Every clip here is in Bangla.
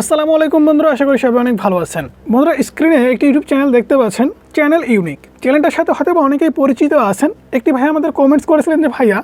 আসসালামু আলাইকুম বন্ধুরা, আশা করি সবাই অনেক ভালো আছেন। বন্ধুরা স্ক্রিনে একটি ইউটিউব চ্যানেল দেখতে পাচ্ছেন চ্যানেল ইউনিক চ্যানেলটার সাথে হয়তো বা অনেকেই পরিচিত আছেন। একটি ভাই আমাদের কমেন্টস করেছিলেন যে, ভাইয়া,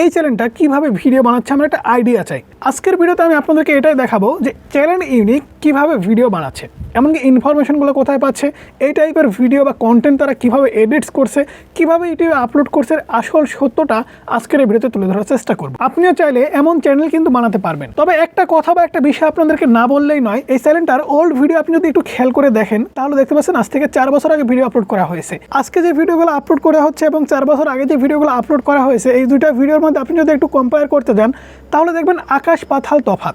এই চ্যানেলটা কীভাবে ভিডিও বানাচ্ছে? আমার একটা আইডিয়া চাই। আজকের ভিডিওতে আমি আপনাদেরকে এটাই দেখাবো যে, চ্যানেল ইউনিক কীভাবে ভিডিও বানাচ্ছে। এমনকি ইনফরমেশনগুলো কোথায় পাচ্ছে, এই টাইপের ভিডিও বা কন্টেন্ট তারা কীভাবে এডিটস করছে, কীভাবে ইউটিউবে আপলোড করছে আসল সত্যটা আজকের এই ভিডিওতে তুলে ধরার চেষ্টা করব। আপনিও চাইলে এমন চ্যানেল কিন্তু বানাতে পারবেন। তবে একটা কথা বা একটা বিষয় আপনাদেরকে না বললেই নয়, এই চ্যানেলটার ওল্ড ভিডিও আপনি যদি একটু খেয়াল করে দেখেন, তাহলে দেখতে পাচ্ছেন আজ থেকে চার বছর আগে ভিডিও আপলোড করা হয়েছে। আজকে যে ভিডিওগুলো আপলোড করা হচ্ছে এবং চার বছর আগে যে ভিডিওগুলো আপলোড করা হয়েছে, এই দুটা ভিডিওর মধ্যে আপনি যদি একটু কম্পেয়ার করতে দেন তাহলে দেখবেন আকাশ পাথাল তফাৎ।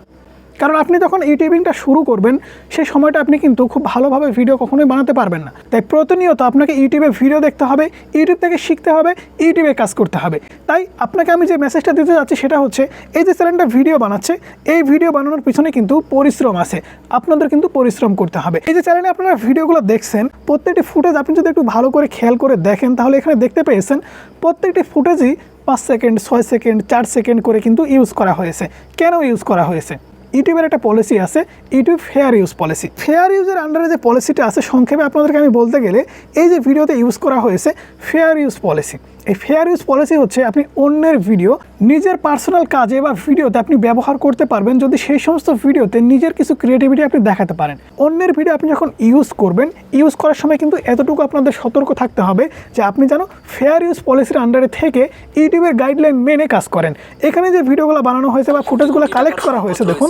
কারণ আপনি যখন ইউটিউবিংটা শুরু করবেন সেই সময়টা আপনি কিন্তু খুব ভালোভাবে ভিডিও কখনোই বানাতে পারবেন না। তাই প্রতিনিয়ত আপনাকে ইউটিউবে ভিডিও দেখতে হবে, ইউটিউব থেকে শিখতে হবে, ইউটিউবে কাজ করতে হবে। তাই আপনাকে আমি যে মেসেজটা দিতে যাচ্ছি সেটা হচ্ছে, এই যে চ্যানেলটা ভিডিও বানাচ্ছে, এই ভিডিও বানানোর পিছনে কিন্তু পরিশ্রম আছে। আপনাদের কিন্তু পরিশ্রম করতে হবে। এই যে চ্যানেলে আপনারা ভিডিওগুলো দেখছেন, প্রত্যেকটি ফুটেজ আপনি যদি একটু ভালো করে খেয়াল করে দেখেন, তাহলে এখানে দেখতে পেয়েছেন, প্রত্যেকটি ফুটেজই পাঁচ সেকেন্ড ছয় সেকেন্ড চার সেকেন্ড করে কিন্তু ইউজ করা হয়েছে। কেন ইউজ করা হয়েছে? ইউটিউবের একটা পলিসি আছে, YouTube fair use policy fair ইউজের আন্ডারে যে পলিসিটা আছে, সংক্ষেপে আপনাদেরকে আমি বলতে গেলে, এই যে ভিডিওতে ইউজ করা হয়েছে ফেয়ার ইউজ পলিসি এই ফেয়ার ইউজ পলিসি হচ্ছে আপনি অন্যের ভিডিও নিজের পার্সোনাল কাজে বা ভিডিওতে আপনি ব্যবহার করতে পারবেন যদি সেই সমস্ত ভিডিওতে নিজের কিছু ক্রিয়েটিভিটি আপনি দেখাতে পারেন। অন্যের ভিডিও আপনি যখন ইউজ করবেন ইউজ করার সময় কিন্তু এতটুকু আপনাদের সতর্ক থাকতে হবে যে আপনি যেন ফেয়ার ইউজ পলিসির আন্ডারে থেকে ইউটিউবের গাইডলাইন মেনে কাজ করেন। এখানে যে ভিডিওগুলো বানানো হয়েছে বা ফুটেজগুলো কালেক্ট করা হয়েছে, দেখুন।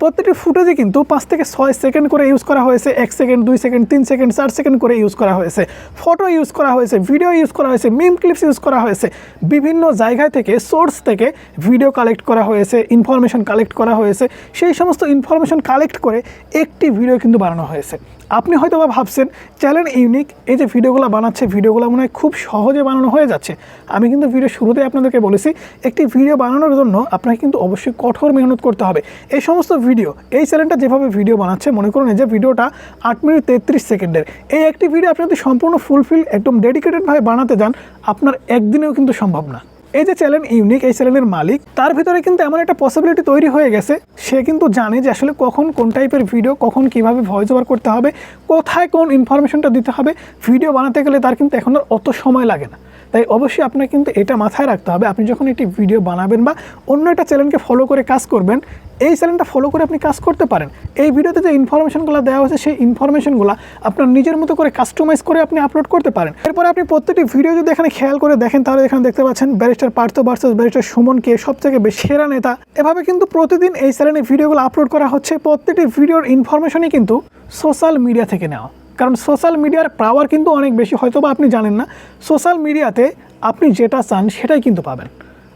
প্রত্যেকটি ফুটেজে কিন্তু পাঁচ থেকে ছয় সেকেন্ড করে ইউজ করা হয়েছে, এক সেকেন্ড, দুই সেকেন্ড, তিন সেকেন্ড, চার সেকেন্ড করে ইউজ করা হয়েছে। ফটো ইউজ করা হয়েছে ভিডিও ইউজ করা হয়েছে মিম ক্লিপস ইউজ করা হয়েছে। বিভিন্ন জায়গা থেকে সোর্স থেকে ভিডিও কালেক্ট করা হয়েছে ইনফরমেশন কালেক্ট করা হয়েছে। সেই সমস্ত ইনফরমেশন কালেক্ট করে একটি ভিডিও কিন্তু বানানো হয়েছে। আপনি হয়তো বা ভাবছেন, চ্যানেল ইউনিক, এই যে ভিডিওগুলো বানাচ্ছে, ভিডিওগুলো মনে হয় খুব সহজে বানানো হয়ে যাচ্ছে। আমি কিন্তু ভিডিও শুরুতেই আপনাদেরকে বলেছি, একটি ভিডিও বানানোর জন্য আপনাকে কিন্তু অবশ্যই কঠোর মেহনত করতে হবে। এই সমস্ত ভিডিও, এই চ্যানেলটা যেভাবে ভিডিও বানাচ্ছে, মনে করুন এই যে ভিডিওটা আট মিনিট তেত্রিশ সেকেন্ডের। এই একটি ভিডিও আপনি যদি সম্পূর্ণ ফুলফিল, একদম ডেডিকেটেডভাবে বানাতে যান, আপনার একদিনেও কিন্তু সম্ভব না। এই যে চ্যানেল ইউনিক, এই চ্যানেলের মালিক, তার ভিতরে কিন্তু এমন একটা পসিবিলিটি তৈরি হয়ে গেছে। সে কিন্তু জানে যে আসলে কখন কোন টাইপের ভিডিও কখন কীভাবে ভয়েস ওভার করতে হবে, কোথায় কোন ইনফরমেশনটা দিতে হবে। ভিডিও বানাতে গেলে তার কিন্তু এখন আর অত সময় লাগে না। তাই অবশ্যই আপনাকে কিন্তু এটা মাথায় রাখতে হবে। আপনি যখন একটি ভিডিও বানাবেন বা অন্য একটা চ্যানেলকে ফলো করে কাজ করবেন এই চ্যানেলটা ফলো করে আপনি কাজ করতে পারেন। এই ভিডিওতে যে ইনফরমেশনগুলো দেওয়া হয়েছে, সেই ইনফরমেশনগুলো আপনার নিজের মতো করে কাস্টমাইজ করে আপনি আপলোড করতে পারেন। এরপরে আপনি প্রত্যেকটি ভিডিও যদি এখানে খেয়াল করে দেখেন, তাহলে এখানে দেখতে পাচ্ছেন ব্যারিস্টার পার্থ ভার্সেস ব্যারিস্টার সুমনকে সব থেকে বেশি সেরা নেতা। এভাবে কিন্তু প্রতিদিন এই চ্যানেলে ভিডিওগুলো আপলোড করা হচ্ছে। প্রত্যেকটি ভিডিওর ইনফরমেশনই কিন্তু সোশ্যাল মিডিয়া থেকে নেওয়া। কারণ সোশ্যাল মিডিয়ার পাওয়ার কিন্তু অনেক বেশি হয়তো বা আপনি জানেন না। সোশ্যাল মিডিয়াতে আপনি যেটা চান সেটাই কিন্তু পাবেন।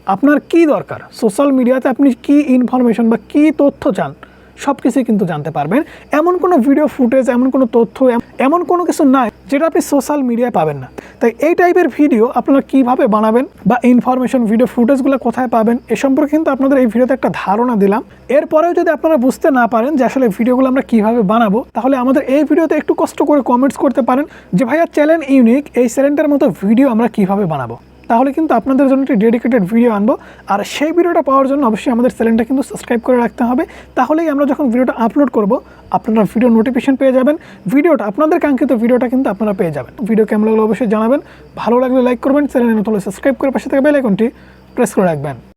আপনার কি দরকার? সোশ্যাল মিডিয়াতে আপনি কি ইনফরমেশন বা কি তথ্য চান, সব কিছুই কিন্তু জানতে পারবেন। এমন কোনো ভিডিও ফুটেজ এমন কোনো তথ্য, এমন কোনো কিছু নাই যেটা আপনি সোশ্যাল মিডিয়ায় পাবেন না। তাই এই টাইপের ভিডিও আপনারা কীভাবে বানাবেন বা ইনফরমেশন ভিডিও ফুটেজগুলো কোথায় পাবেন, এ সম্পর্কে কিন্তু আপনাদের এই ভিডিওতে একটা ধারণা দিলাম। এরপরেও যদি আপনারা বুঝতে না পারেন যে আসলে ভিডিওগুলো আমরা কীভাবে বানাবো, তাহলে আমাদের এই ভিডিওতে একটু কষ্ট করে কমেন্টস করতে পারেন যে, ভাইয়া চ্যানেল ইউনিক এই চ্যানেলটার মতো ভিডিও আমরা কীভাবে বানাবো? তাহলে কিন্তু আপনাদের জন্য একটি ডেডিকেটেড ভিডিও আনব। আর সেই ভিডিওটা পাওয়ার জন্য অবশ্যই আমাদের চ্যানেলটা কিন্তু সাবস্ক্রাইব করে রাখতে হবে। তাহলেই আমরা যখন ভিডিওটা আপলোড করব, আপনারা ভিডিও নোটিফিকেশন পেয়ে যাবেন। ভিডিওটা আপনাদের কাঙ্ক্ষিত ভিডিওটা কিন্তু আপনারা পেয়ে যাবেন। ভিডিও কেমন লাগল অবশ্যই জানাবেন। ভালো লাগলে লাইক করবেন চ্যানেলে নতুন সাবস্ক্রাইব করে পাশে থাকা বেল আইকনটি প্রেস করে রাখবেন।